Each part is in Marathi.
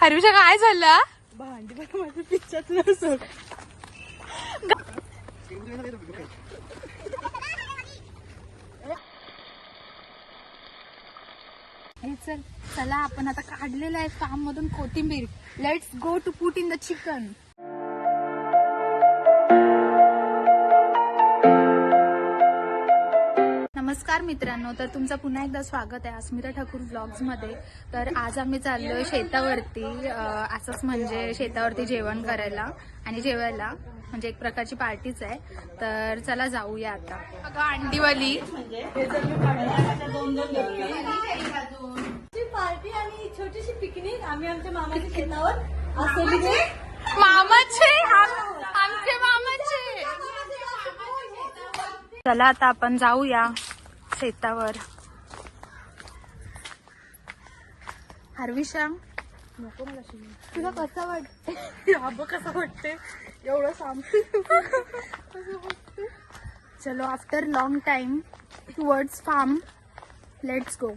हरुषा काय झालं? भांडी पण माझ्या पिच्च्यात नसत हे चल चला आपण आता काढलेलं आहे फार्म मधून कोथिंबीर. Let's go to put in the chicken नमस्कार मित्रांनो तर तुमचं पुन्हा एकदा स्वागत आहे अस्मिता ठाकूर ब्लॉग्समध्ये. तर आज आम्ही चाललोय शेतावरती असंच म्हणजे शेतावरती जेवण करायला आणि जेवायला. म्हणजे एक प्रकारची पार्टीच आहे. तर चला जाऊया आता. बघा अंडीवाली. हे पार्टी आणि छोटीशी पिकनिक आम्ही आमच्या मामाच्या शेतावर असं मामाचे? आम- आमचे मामाचे. चला आता आपण जाऊया. शेतावर. हरविशा नको मला शिवी. तुला कसं वाटत बघ कसं वाटते एवढं सांग. चलो after long time towards farm let's go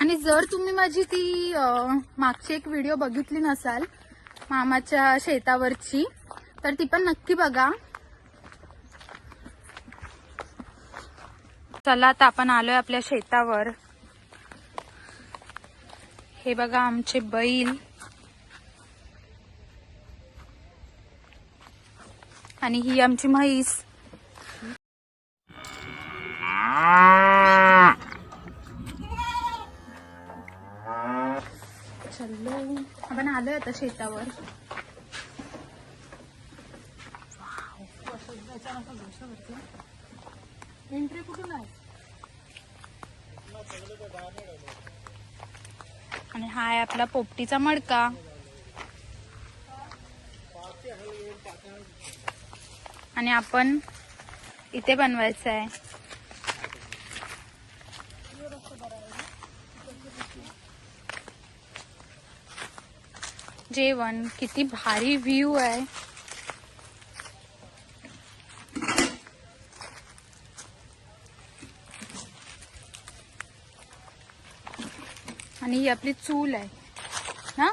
आणि जर तुम्ही माझी ती मागची एक व्हिडिओ बघितली नसाल मामाच्या शेतावरची तर ती पण नक्की बघा. चला आता आपण आलोय आपल्या शेतावर. हे बघा आमचे बैल. आणि ही आमची म्हैस. चलो. आपण आलोय आता शेतावर. एंट्री कुठून आहे? आणि हा आहे आपला पोपटीचा मडका. आणि आपण इथे बनवायचं आहे. जेवण किती भारी व्ह्यू आहे आणि ही आपली चूल आहे. ना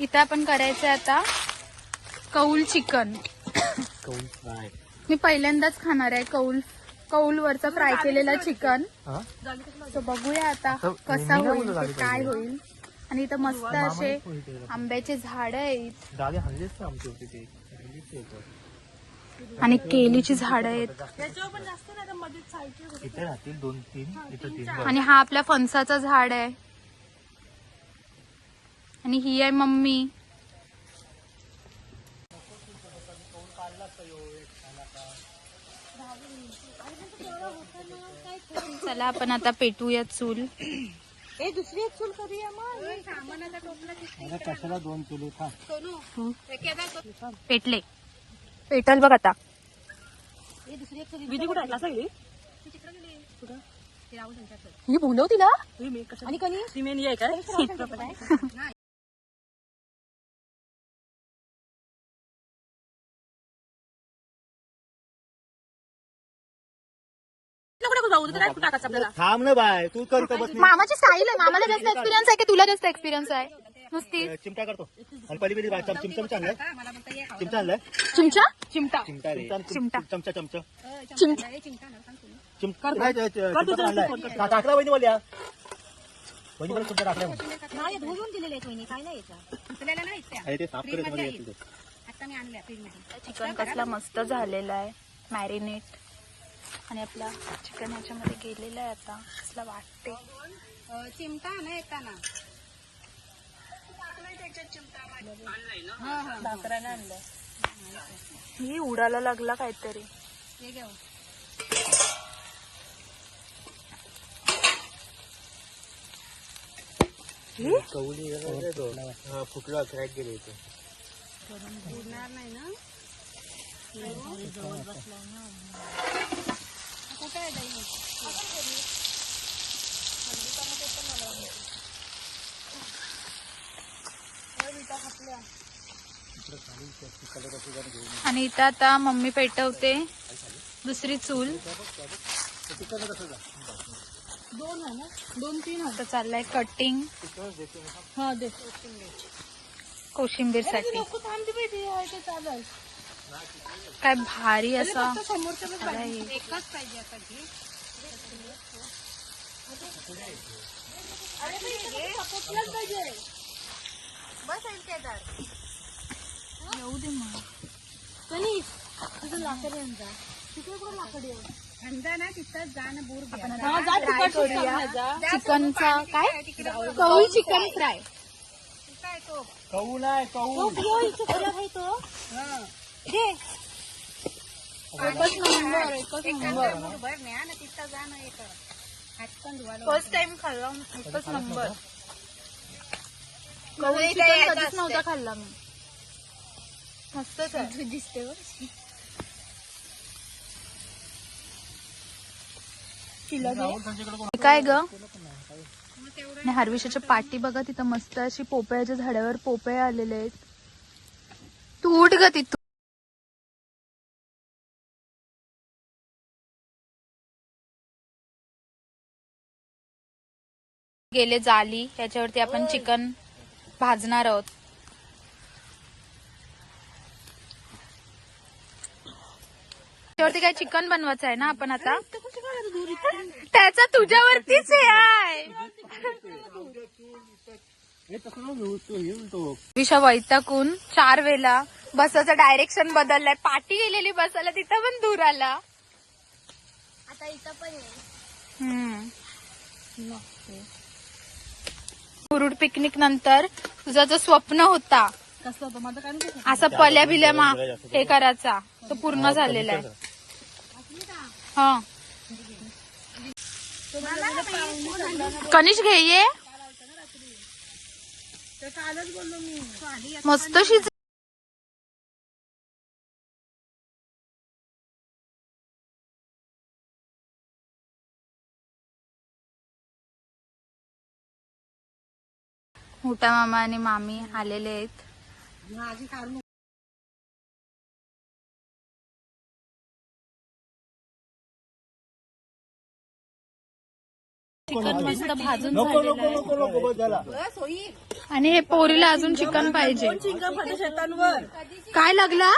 इथं आपण करायचं आहे आता कौल चिकन. कौल फ्राय. मी पहिल्यांदाच खाणार आहे कौल. कौल वरचं फ्राय केलेलं चिकन. बघूया आता कसा होईल काय. होईल. आणि इथं मस्त असे आंब्याचे झाड आहेत. आणि केलीची झाड आहेत. त्याच्यावर पण जास्त नाही तर मध्ये साईडचे इथे राहतील दोन तीन इथं तीन आणि हा आपल्या फणसाचा झाड आहे. आणि ही आहे मम्मी. चला आपण आता पेटूया चूल. ए दुसरी एक चूल करूया मग. कशाला दोन किलो खा पेटले. पेटल बघ आता. विधी कुठे आहे? सगळी ही बोलव तिला आणि कणी? सिमेंट आहे काय? टाकायचं आपल्याला. थांब ना बाय तू कर का बस मामाची स्टाईल आहे मामाला जास्त एक्सपिरियन्स आहे की तुला जास्त एक्सपिरियन्स आहे? नुसती. चिमटा करतो आणि पलीकडे बाय चम- चिमटा पण आणलाय आणलाय. चिमचा चिमटा. चिमटा रे. चिमटा. चमचा चमचा. चिमटा. चिमटा नाही, ते- ते- चिमटा पण आणलाय. का- टाकला वहिनी वहिनी मला चिमटा टाकलाय. नाही धुवून दिलेले आहेत वहिनी काय नाही याचा अरे ते साफ करत मध्ये येतील ते. चिकन कसला मस्त झालेला आहे. मॅरिनेट आणि आपला चिकन ह्याच्यामध्ये गेलेला आहे आता. कसला वाटते चिमटा ना येताना. ही उडायला लागला काहीतरी. कवली हा, फुटला क्रॅक गेले इथे आणि इथं आता मम्मी पेटवते दुसरी चूल. दोन आहे ना दोन तीन आहे आता चाललंय कटिंग हा दे कोशिंबीरसाठी काय भारी असं. येऊ दे मग. तुझं लाकड. तिकडे कुठं लाकड. चिकनचा काय? कौल चिकन फ्राय. कहू नाही कहू तो. एकच नंबर एकच नंबर. फर्स्ट टाइम खाल्ला एकच नंबर. कधीच नव्हता खाल्ला मी. मस्तच आहे. दिसते काय ग? हरविशाच्या पाठी बघा तिथं मस्त अशी पोपळ्याच्या झाडावर पोपळे आलेले आहेत. तू उठ ग तिथून. गेले जाली याच्यावरती आपण चिकन भाजणार आहोत. त्यावरती काय चिकन बनवायचं आहे ना आपण आता? त्याचा तुझ्यावरतीच हे आहे विषा वैताकून चार वेळा बसाचं डायरेक्शन बदललाय. पाठी गेलेली बसायला तिथं पण दूर आला. आता इथं पण आहे. हम्म. मुरुड पिकनिक नंतर तुझा जो स्वप्न होता कसलं होतं? माझं काय असा पल्या भिल्या मा हे करायचा. तो पूर्ण झालेला आहे. हा. कनिष घे ये. कालच बोललो मी. मस्त शिज मोठा मामा आणि मामी आलेले आहेत. चिकन मस्त भाजून झालेलं आहे. आणि हे पोरीला अजून चिकन पाहिजे. काय लागला?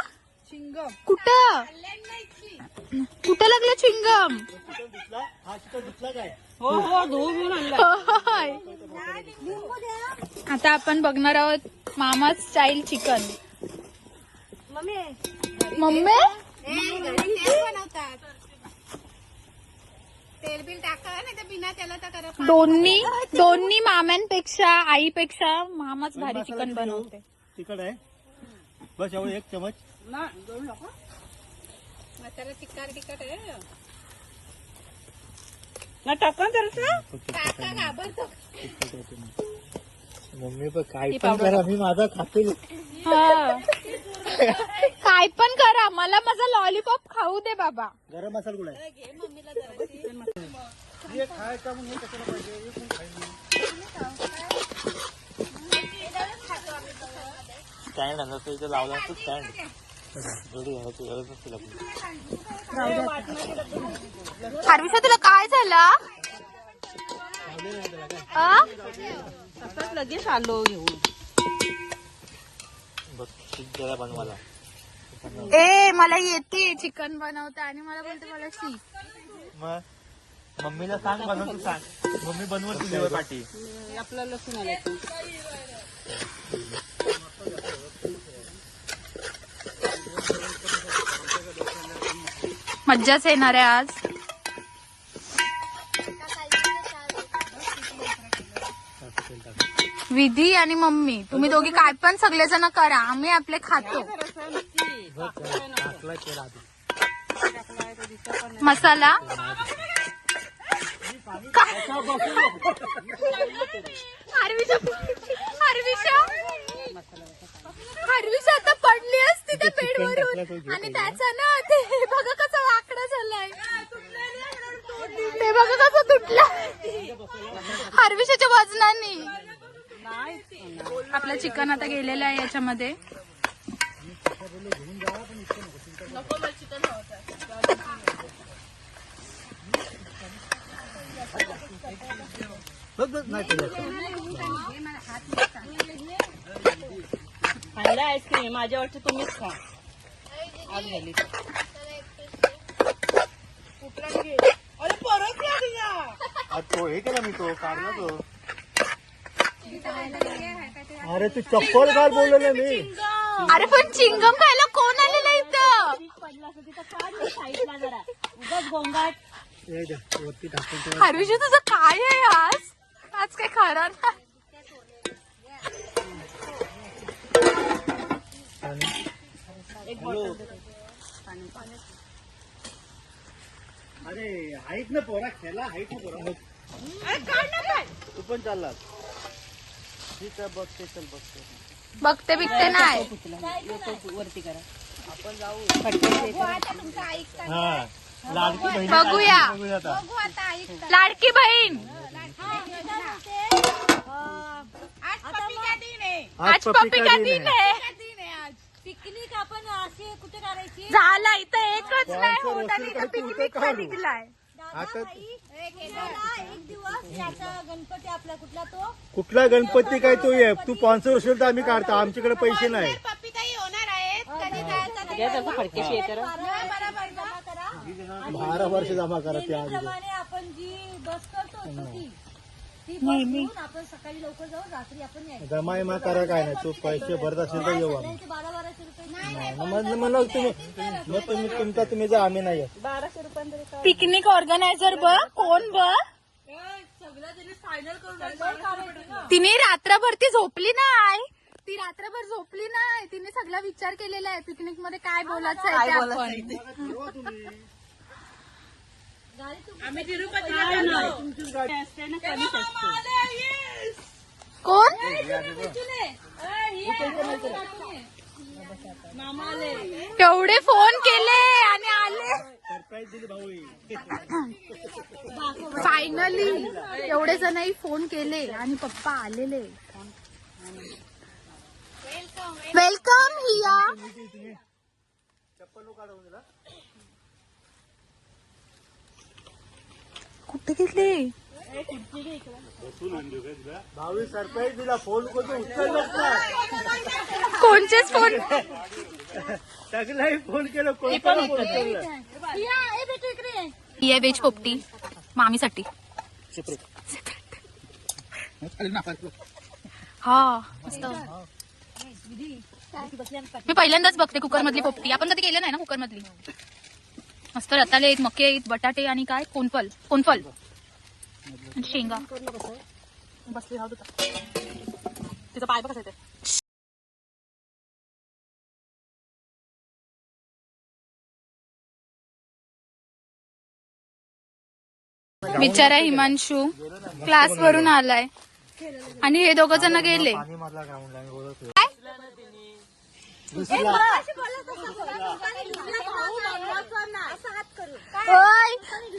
चिंगम कुठं? कुठं लागलं चिंगम? हा चिकन धुतला काय? हो हो होय. आता आपण बघणार आहोत मामा स्टाईल चिकन. मम्मी. मम्मी? दोन्ही दोन्ही माम्यांपेक्षा आईपेक्षा मामाच भारी चिकन बनवते. तिकड आहे. बस एवढं एक चमच. ना दोन नको ना टाका जरा मम्मी पण काय पण. करा मी माझा खाते हा. काय पण करा मला माझा लॉलीपॉप खाऊ दे बाबा गरम मसाला कुठे आहे हे खायचा मग हे कशाला पाहिजे हे कोण खाईल? स्टँड इथे लावला असतो स्टँड एवढी घराची गरज नसते आपली हार्विशा तुला काय झालं आ? तसंच लगेच आलो घेऊन बनवायला. ए मला येते चिकन बनवता आणि मला बोलते मला मग? मम्मीला सांग बनव तू सांग. मम्मी बनवत तुझ्यावर पाठी आपलं लसूण आलं मज्जाच येणार आहे आज. विधी आणि मम्मी. तुम्ही दोघी काय पण सगळेजण करा. आम्ही आपले खातो. मसाला? काय? हार्विशा आता पडली असती त्या बेडवरून. आणि त्याचा ना चिकन आता गेलेलं आहे याच्यामध्ये. बघ बघ नाही आईस्क्रीम माझ्या वाटतं तुम्हीच खा. आज गेली चप्पल घाल बोललो मी. अरे पण चिंगम खायला कोण आलेलं इथं? पडला असं तिथं काढ साईडला जरा उगाच गोंगाट हे द्या, वरती टाकून ठेव. हरुषी तुझं काय आहे आज? आज काय खरं नाही? आणि- हॅलो. अरे हाईट ना पोरा खेळा हाईट ना पोरा. तू पण चाललास. ठीक आहे बघते चल बघते. बघते बिकते नाही. वरती करा. हा लाडकी बहीण बघूया. बघूया आता. लाडकी बहीण. आज पप्पी का दिन आहे? पिकनिक आपण अशी कुठे करायची? झाला इथं एकच नाही होत आणि इथं पिकनिक. निघलाय आता एक दिवस. याचा गणपती आपला कुठला तो? कुठला गणपती काय तो ये? तू स्पॉन्सर असेल तर आम्ही काढतो. आमच्याकडे पैसे नाही. जमा करा. बारा वर्ष जमा करा त्या आधी. आपण जी बस करतो ती बस घेऊन आपण सकाळी लवकर जाऊ रात्री आपण यायचं. जमा इमा करा काय नाही तू पैसे भरत असेल तर येऊ आम्ही त्यांचे बारा बाराशे रुपये. नाही, मग मग तुम्ही मग तुम्ही तुमचा तुम्ही जा आम्ही नाही येत. बाराशे रुपयांमध्ये पिकनिक ऑर्गनायझर बघ कोण बघ सगळं त्यांनी फायनल करून तिने रात्रभर ती झोपली नाही. ती रात्रभर झोपली नाही. तिने सगळा विचार केलेला आहे पिकनिकमध्ये काय बोलायचं आहे ते. आपण आम्ही तिरुपतीला असते ना कमीच असते. कोण? मामा आले. एवढे फोन केले आणि आले. ही. फायनली एवढे जणही फोन केले आणि पप्पा आलेले. वेलकम हिया कुठे गेले भाऊ सरप्राईज दिला फोन नाही. कोणचेच फोन सगळ्याही फोन केलं कोण पण उचललं? ही आहे व्हेज पोपटी मामीसाठी. हा. मस्त. मी पहिल्यांदाच बघते कुकर मधली पोपटी. आपण कधी केलं नाही ना कुकर मधली मस्त रताळे आहेत मके आहेत बटाटे आणि काय? कोनफल कोनफल शेंगा. बसली राहू तिचा पाय बघा बिचारा हिमांशू. क्लास वरून आलाय. आणि हे दोघ जण गेले पाणी मधला ग्राउंडला आम्ही बोलत होतो. ओय,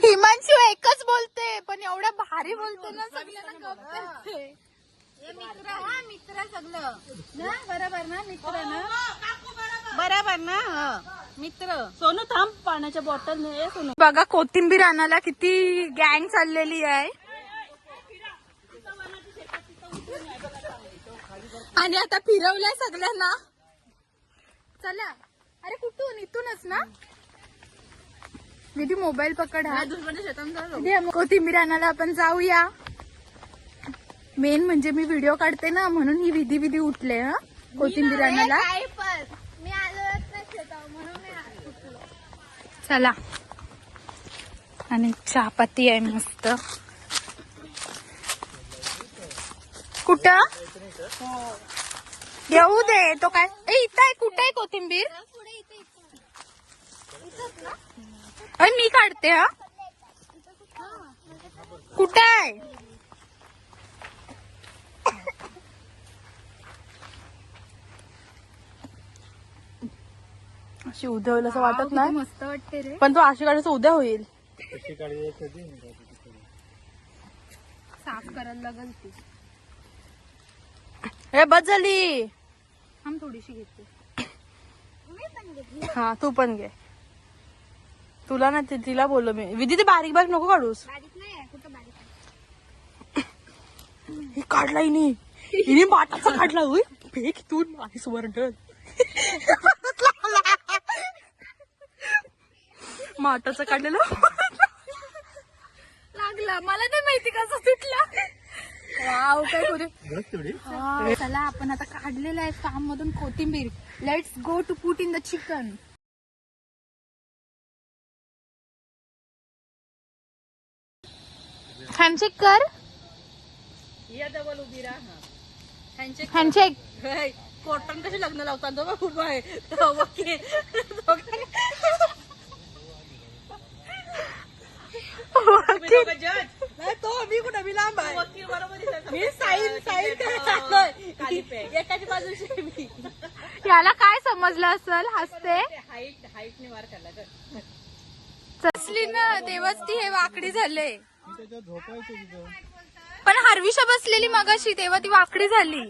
हिमांशू एकच बोलते पण एवढ्या भारी बोलते ना सगळ्यांना गप्प बसते. बरोबर ना मित्र सोनू थांब पाण्याच्या बॉटल ने सोनू. बघा कोथिंबीर आणायला किती गँग चाललेली आहे. आणि आता फिरवलंय सगळ्यांना. चला. अरे कुठून? इथूनच ना? विधी मोबाईल पकड हा. विधी, कोथिंबीर आणायला आपण जाऊया. मेन म्हणजे मी व्हिडिओ काढते ना म्हणून ही विधी विधी उठले हा? कोथिंबीर आणायला. चला. आणि चहापत्ती आहे मस्त. कुठं? येऊ दे तो काय? ए इथं आहे कुठं आहे कोथिंबीर? अरे मी काढते हा. कुठं आहे? अशी उद्या होईल असं वाटत नाही. मस्त वाटते रे. पण तो अशी काढायचं उद्या होईल. कशी काढली कधी? साफ करायला लागल ती. हे बस झाली हम थोडीशी घेते. हा तू पण घे. तुला ना ति- तिला बोललो मी. विधी ते बारीक बारीक नको काढूस. ही काढला हिने. हिने माटाचा काढला होय फेक इथून आणि सुवर्णन माटाचा काढलेला. लागला. मला नाही माहिती कसा तुटला वाव काय हा, चला आपण आता काढलेलं आहे फार्म मधून कोथिंबीर. Let's go to put in the chicken handshake कर. हँडशेक कोर्टन कशी लग्न लावतात दोघं खूप आहे. नाही तो मी कुठं? मी लांब आहे. मी साईन साईन एकाची बाजूची मी. याला काय समजलं असेल? हसते. चसली ना तेव्हाच ती हे वाकडी झाले. पण हरविशा बसलेली मगाशी तेव्हा ती वाकडी झाली.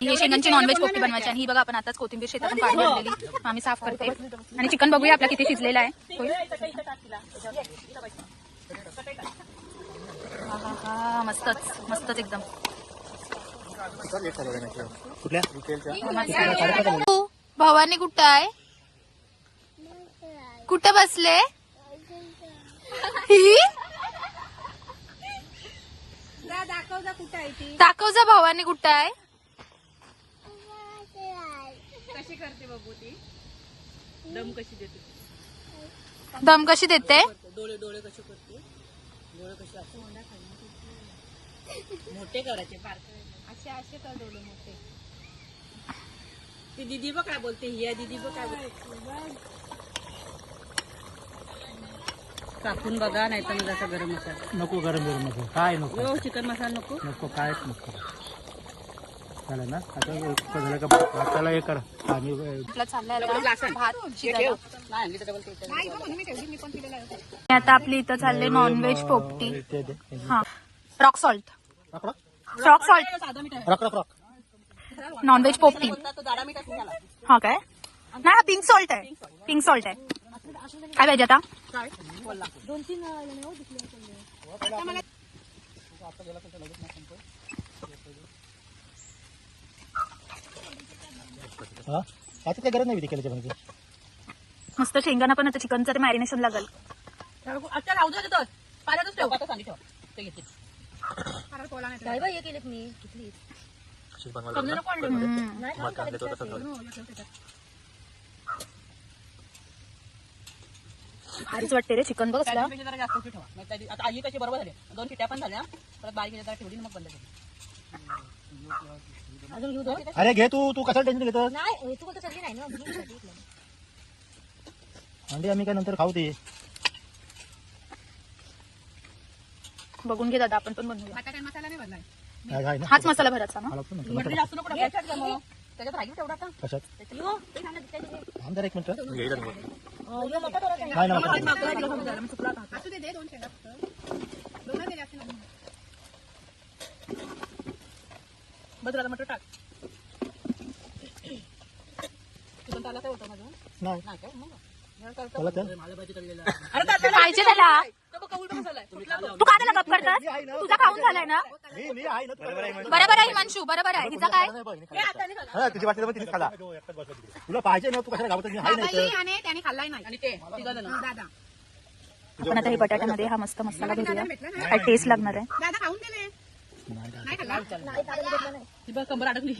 ही शेंगांची नॉनव्हेज कोफ्ती बनवायची? आणि ही बघा आपण आताच कोथिंबीर शेतातून काढून आणलेली आम्ही साफ करते. आणि चिकन बघूया आपला किती शिजलेला आहे. मस्तच मस्तच एकदम. कुठल्या? भवानी कुठं आहे? कुठं बसले? ही? दाखव जा भवानी कुठं आहे? कशी करते बाबू ती? दम कशी देते? दम कशी देते? डोळे डोळे कसे करते? डोळे कसे असं मोठे करायचे बारकावे असे असे कर डोळे मोठे. ती दिदी बघ काय बोलते हिया दिदी बघ काय बोलते. कापून बघा नाही तर मग असं गरम मसाला. नको गरम गरम नको काय नको? हो चिकन मसाला नको? नको कायच नको. झालं ना? आता एक झालं का भाताला हे कर. पाणी आता भात शिजायला. नाही आणली तर डबल आता आपली इथं चालले नॉनव्हेज पोपटी. हा रॉक सॉल्ट रॉक सॉल्ट रख रख रख नॉनव्हेज पोपटी. हा काय? नाही हा पिंक सॉल्ट आहे. पिंक सॉल्ट आहे. काय पाहिजे आता? हा? आता काय गरज नाही विधी केल्याच्या म्हणजे. मस्त शेंगाना पण आता चिकनचं ते मॅरिनेशन लागल. राहू दे तिथं. पाण्यातच ठेव. आता सांगितलं ते घेते. भारीच वाटते रे चिकन बघ जरा जास्त ठेवा. मग आता आई कशी बरोबर झाली. दोन चिट्या पण झाल्या. परत बारीक जरा ठेवली आणि मग बंद केली. अरे घे तू तू कशाला टेन्शन घेतो अंडी आम्ही काय नंतर खाऊ ते. बघून घे दादा आपण पण बनवूया. काय काय ना हाच मसाला भरायचा ना? मला पण जास्त नको? त्याच्यात राहील तेवढा कशात? हो, ते सांगा, एक मिनिट. हो, यो मोठा थोडा सांगा. काय ना नको. मागं राहिलं होतं जरा, मग चुकला होता. बस मटर टाक. काय होतं माझं? नाही. नाही काय? मग. त्याला काय? अरे पाहिजे त्याला. तो बघ, उलटा मसाला आहे. फुटला तो. तू काय त्याला गप करतात तुझा खाऊन झालाय ना? मी मी आहे ना. तू बरोबर आहे बरोबर आहे हिमांशू. बरोबर आहे. हिचा काय? हे हाताने. हा तुझी वाटली तर तिने खाला तुला पाहिजे ना तू कशाला गावत मी आहे ना इथं. आणि ते तिघं जण. आपण आता हे बटाट्यामध्ये हा मस्त मसाला भरूया काय टेस्ट लागणार आहे? ती बघ कंबर अडकली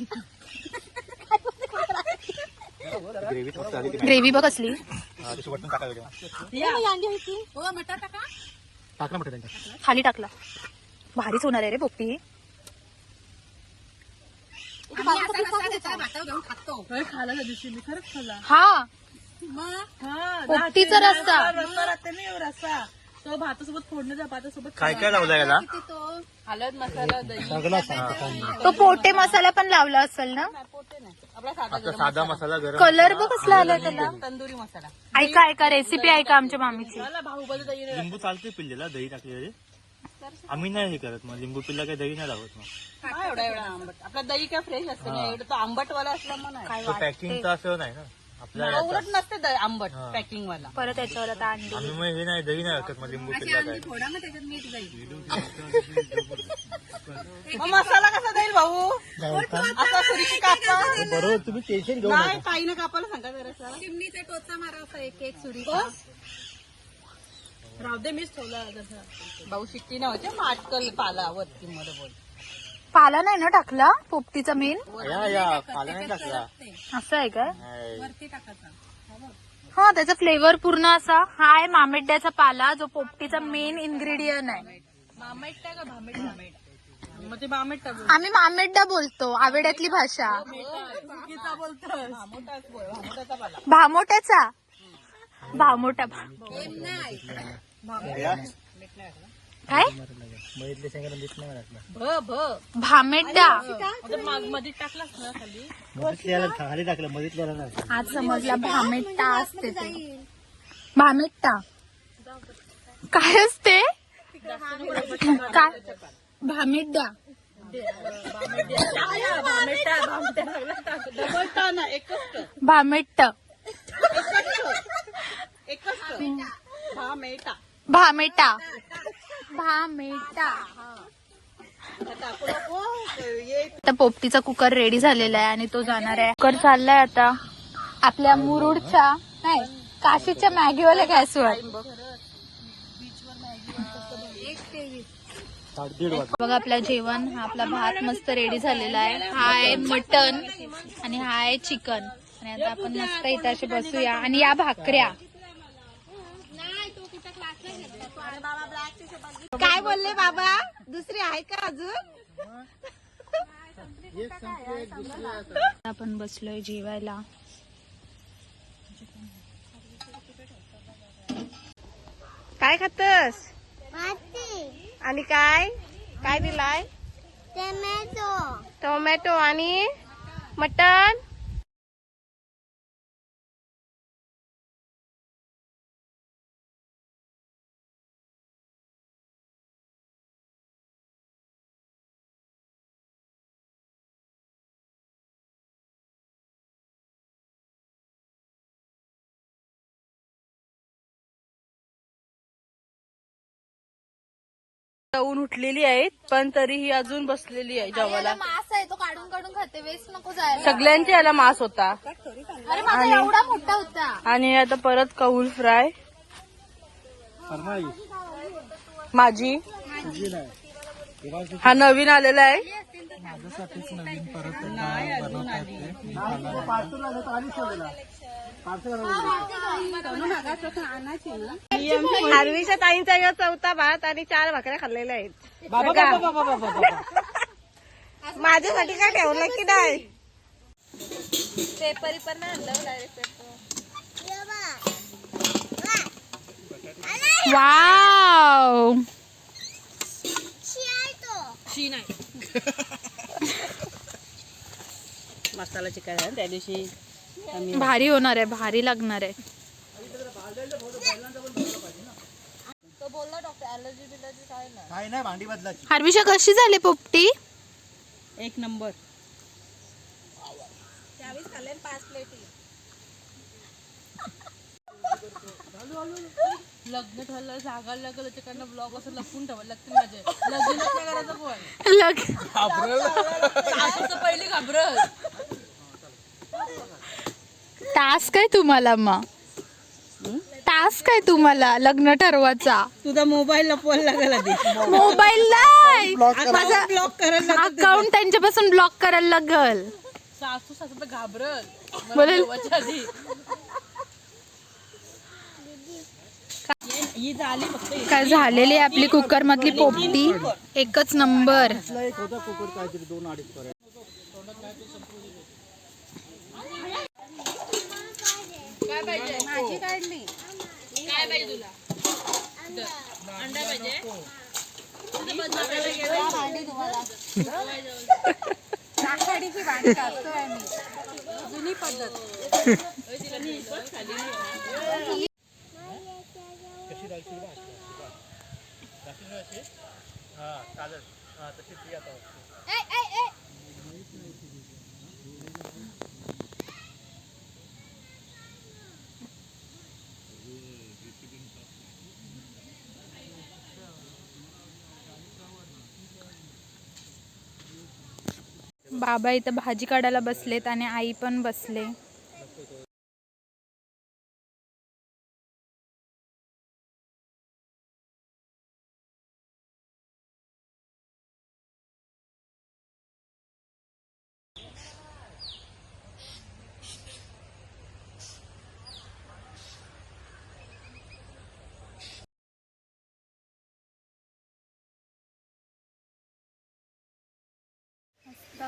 ग्रेव्ही बघ असली. हा. हो खाली टाकला. भारीच होणार आहे रे पोपटी त्या दिवशी मी खरंच हा हा पोपटीचा ना रस्सा. तो भातासोबत फोडण्याचा भातासोबत काय काय लावलं याला? हळद मसाला दही. सगळं सांग तो पोटे मसाला पण लावला असेल ना? पोटे नाही. आपला साधा आता साधा मसाला. गरम. कलर बघ कसला आलाय त्याला. तंदुरी मसाला. ऐका ऐका रेसिपी ऐका आमच्या मामीची. मला बाहुबली दही लिंबू चालते पिल्लेला दही टाकलेले आम्ही नाही हे करत मग लिंबू पिल्ला काही दही नाही लावत मग. काय एवढा एवढा आंबट. आपला दही काय फ्रेश असते ना एवढं तो आंबट वाला असला मग नाही. तो पॅकिंगचा असं नाही ना? उलट नसते आंबट हा. पॅकिंग वाला परत याच्यावर आता अंडी. आम्ही मग हे नाही दही नाही टाकत मग लिंबू काय? थोडा ना त्याच्यात मीठ जाईल मग मसाला कसा देईल भाऊ? असा सुरीची कापा. बरोबर तुम्ही टेन्शन घेऊ नाही नका. ताईनं कापायला सांगा जरा चिमणीचा टोचा मारा असा एक एक सुरी. राहू दे मीच ठेवला तसं भाऊ शिट्टी नव्हते माटकल पाला वरती मध्ये बोल पाला नाही ना टाकला? पोपटीचा मेन या या पाला नाही टाकला. असं आहे नाही. टाकायचा. हा त्याचा फ्लेवर पूर्ण असा. हा आहे मामेड्याचा पाला जो पोपटीचा मेन इन्ग्रेडियंट आहे. मामेट का भामेट? भामेट. मग ते भामेट टाकू आम्ही मामेड्डा बोलतो आवेड्यातली भाषा. चुकीचा बोलतोस. भामोटाच बोल. भामोटाचा पाला. भामोट्याचा? भामोटा या. काय? बघितले सांगा दिसत नाही मला भ भ. भामेड्डा. आता मागमध्ये टाकलास ना खाली? मधीतल्याला खाली टाकलं मधीतल्याला नाही. आज समजला भामेट्टा असते ते. भामेट्टा काय असते? काय? भामेड्डा. ना एकच. भामेट्ट एकच नको. आता पोपटीचा कुकर रेडी झालेला आहे आणि तो जाणार आहे. कुकर चाललाय आता. आपल्या मुरुडच्या नाही काशीच्या मॅगीवाल्या गॅसवर. साडे दीड बघा जेवण हा आपला भात मस्त रेडी झालेला आहे. हा आहे मटन आणि हा आहे चिकन आणि आता आपण मस्त इथे असे बसूया. आणि या भाकऱ्या. काय बोलले बाबा? दुसरी आहे का अजून? आपण बसलोय जेवायला. काय खातस? आणि काय? काय दिलाय? टोमॅटो. आणि मटन जाऊन उठलेली आहेत पण तरीही अजून बसलेली आहे जेवायला मास आहे तो काढून काढून खाते वेस्ट नको जायला सगळ्यांचे याला मास होता अरे माझा एवढा मोठा होता आणि आता परत कौल फ्राय माझी हा नवीन आलेला आहे हार्वीच्या ताईंचा या चौथा भात आणि चार भाकऱ्या खाल्लेल्या आहेत. माझ्यासाठी काय ठेवलं की नाही? पेपर पण नाही आणलं डायरेक्ट. वाव. शी नाही. मसाला चिकन आहे त्या दिवशी. भारी होणार आहे भारी लागणार आहे. बोलला डॉक्टर अलर्जी बिलर्जी काय नाही. काय नाही भांडी बदलाची हार्विशा कशी झाली पोपटी? एक नंबर. त्यावेळेस खाल्ले पाच प्लेटी लग्न ठरलं जागा लागलं त्याच्याकडनं ब्लॉग असं लपून ठेवायला लागते माझे. लग्न काय करायचं पण लग सासूचं पहिली घाबरत टास्क आहे तुम्हाला मग. टास्क आहे तुम्हाला लग्न ठरवायचा. तुझा मोबाईल लपवायला लागला मोबाईल नाही. माझा ब्लॉक करायला. अकाउंट त्यांच्यापासून ब्लॉक करायला लागल. सासू सासू तर घाबरत मला बोलेल. जेवायच्या आधी. ही झाली फक्त ही. काय झालेली आहे आपली कुकर मधली पोपटी? एकच नंबर. असला एक होता कुकर काहीतरी दोन अडीच पर्यंत. भाजी काढली. काय पाहिजे तुला अंडा पाहिजे जुनी पद्धत कशी राहायची हा चालेल. हा तशी ती आता. बाबा इथं भाजी काढायला बसलेत आणि आई पण बसले.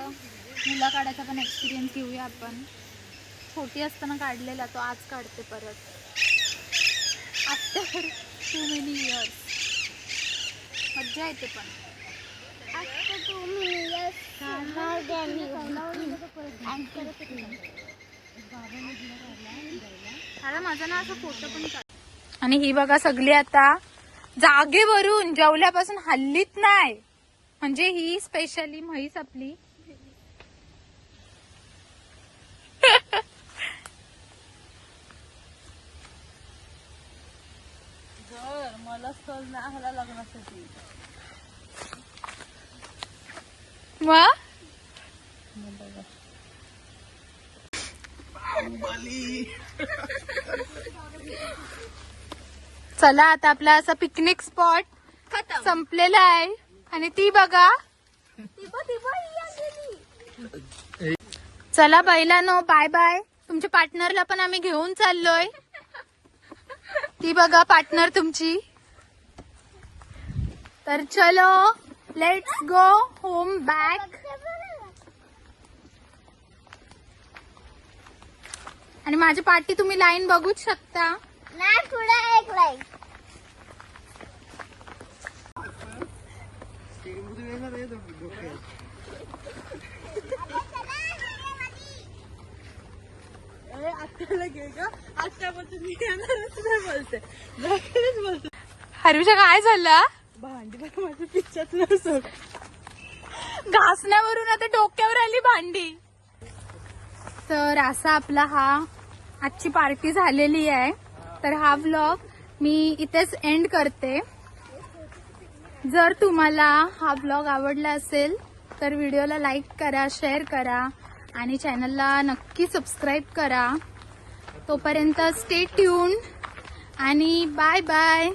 मुला काढायचा पण एक्सपिरियन्स घेऊया आपण. छोटी असताना काढलेला तो आज काढते परत. आफ्टर टू मेनी इयर्स मज्जा येते पण. माझा ना असं फोटो पण आणि ही बघा सगळी आता जागेवरून जेवल्यापासून हल्लीत नाही. म्हणजे ही स्पेशली म्हैस आपली. जर मला स्थळ नाही आला लग्नासाठी मग चला आता आपला असा पिकनिक स्पॉट संपलेला आहे. आणि ती बघा. चला बैलानो बाय बाय तुमच्या पार्टनरला पण आम्ही घेऊन चाललोय. ती बघा पार्टनर तुमची. तर चलो लेट्स गो होम बॅक आणि माझी पार्टी तुम्ही लाईन बघूच शकता. नाही पुढे एक लाईन अरे आत्याला घे का आत्या बोलते मी येणारच नाही बोलते. काय झालं? भांडी पण माझ्या पिच्च्यात नसत घासण्यावरून आता डोक्यावर आली भांडी. तर असा आपला हा आजची पार्टी झालेली आहे. तर हा व्लॉग मी इथेच एंड करते. जर तुम्हाला हा व्लॉग आवडला असेल तर व्हिडिओला लाईक करा शेअर करा. आणि चॅनलला नक्की सबस्क्राईब करा. तोपर्यंत स्टे ट्यून आणि बाय बाय